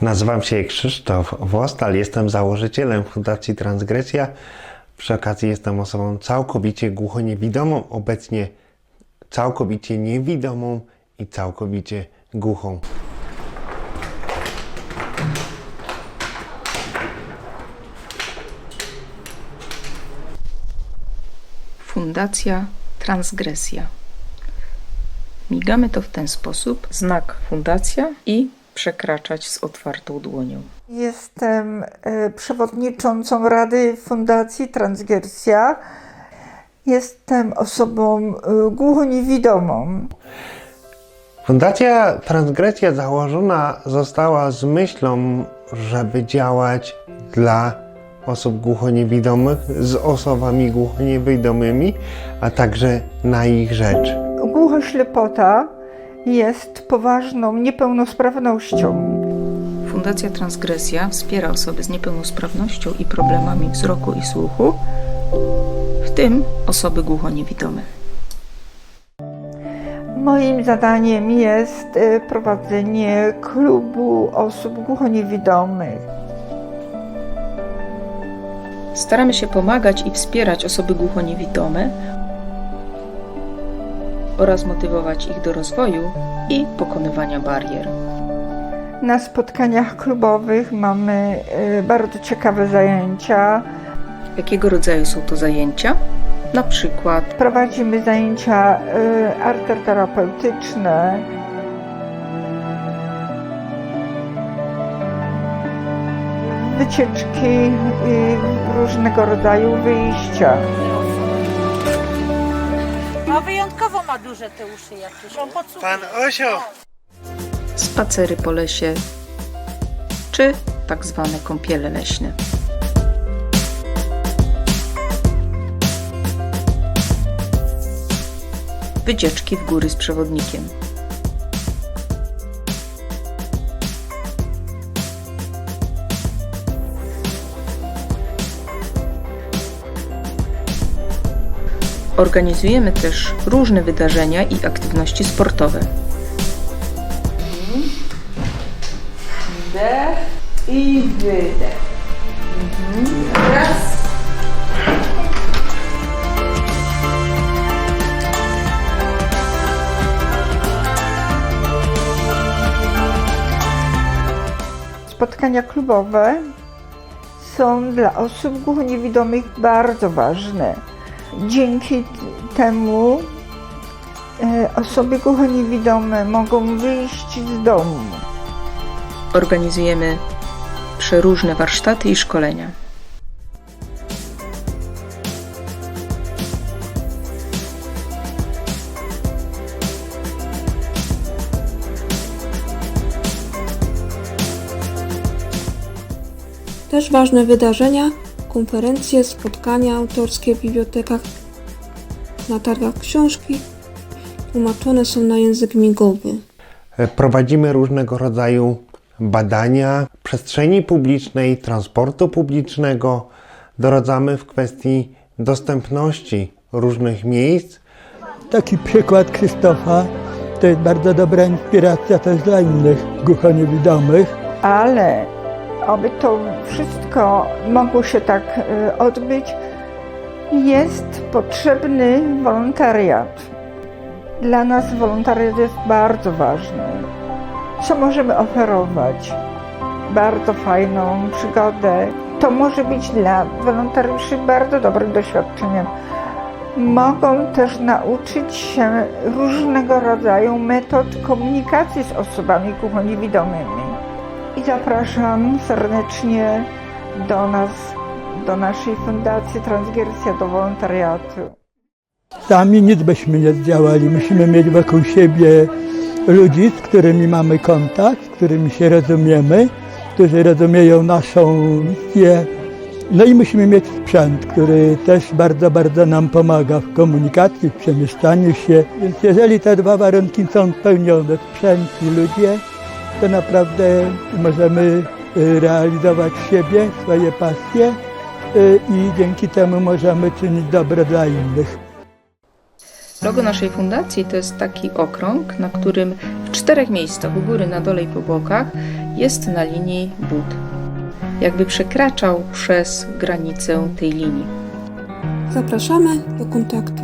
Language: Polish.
Nazywam się Krzysztof Wostal, jestem założycielem Fundacji Transgresja. Przy okazji jestem osobą całkowicie głuchoniewidomą, obecnie całkowicie niewidomą i całkowicie głuchą. Fundacja Transgresja. Migamy to w ten sposób, znak fundacja i przekraczać z otwartą dłonią. Jestem e, przewodniczącą Rady Fundacji Transgresja. Jestem osobą e, głuchoniewidomą. Fundacja Transgresja założona została z myślą, żeby działać dla osób głuchoniewidomych, z osobami głuchoniewidomymi, a także na ich rzecz. Głuchoślepota jest poważną niepełnosprawnością. Fundacja Transgresja wspiera osoby z niepełnosprawnością i problemami wzroku i słuchu, w tym osoby głuchoniewidome. Moim zadaniem jest e, prowadzenie klubu osób głuchoniewidomych. Staramy się pomagać i wspierać osoby głuchoniewidome oraz motywować ich do rozwoju i pokonywania barier. Na spotkaniach klubowych mamy e, bardzo ciekawe zajęcia. Jakiego rodzaju są to zajęcia? Na przykład Prowadzimy zajęcia e, arteterapeutyczne, wycieczki, y, różnego rodzaju wyjścia. A wyjątkowo ma duże te uszy jakieś. On podsłuchuje. Pan Osio! spacery po lesie czy tak zwane kąpiele leśne. Wycieczki w góry z przewodnikiem. Organizujemy też różne wydarzenia i aktywności sportowe. I wydech. Raz. Spotkania klubowe są dla osób głuchoniewidomych bardzo ważne. Dzięki temu e, osoby głuchoniewidome mogą wyjść z domu. Organizujemy przeróżne warsztaty i szkolenia. Też ważne wydarzenia, konferencje, spotkania autorskie w bibliotekach, na targach książki tłumaczone są na język migowy. Prowadzimy różnego rodzaju badania przestrzeni publicznej, transportu publicznego. Doradzamy w kwestii dostępności różnych miejsc. Taki przykład Krzysztofa to jest bardzo dobra inspiracja też dla innych głuchoniewidomych. ale aby to wszystko mogło się tak y, odbyć, jest potrzebny wolontariat. Dla nas wolontariat jest bardzo ważny. Co możemy oferować? Bardzo fajną przygodę. To może być dla wolontariuszy bardzo dobrym doświadczeniem. Mogą też nauczyć się różnego rodzaju metod komunikacji z osobami głuchoniewidomymi. I zapraszam serdecznie do nas, do naszej Fundacji Transgresja do wolontariatu. Sami nic byśmy nie zdziałali. Musimy mieć wokół siebie ludzi, z którymi mamy kontakt, z którymi się rozumiemy, którzy rozumieją naszą misję. No i musimy mieć sprzęt, który też bardzo, bardzo nam pomaga w komunikacji, w przemieszczaniu się. Więc jeżeli te dwa warunki są spełnione, sprzęt i ludzie, to naprawdę możemy y, realizować siebie, swoje pasje y, i dzięki temu możemy czynić dobre dla innych. Logo naszej fundacji to jest taki okrąg, na którym w czterech miejscach, u góry, na dole i po bokach, jest na linii Bud. Jakby przekraczał przez granicę tej linii. Zapraszamy do kontaktu.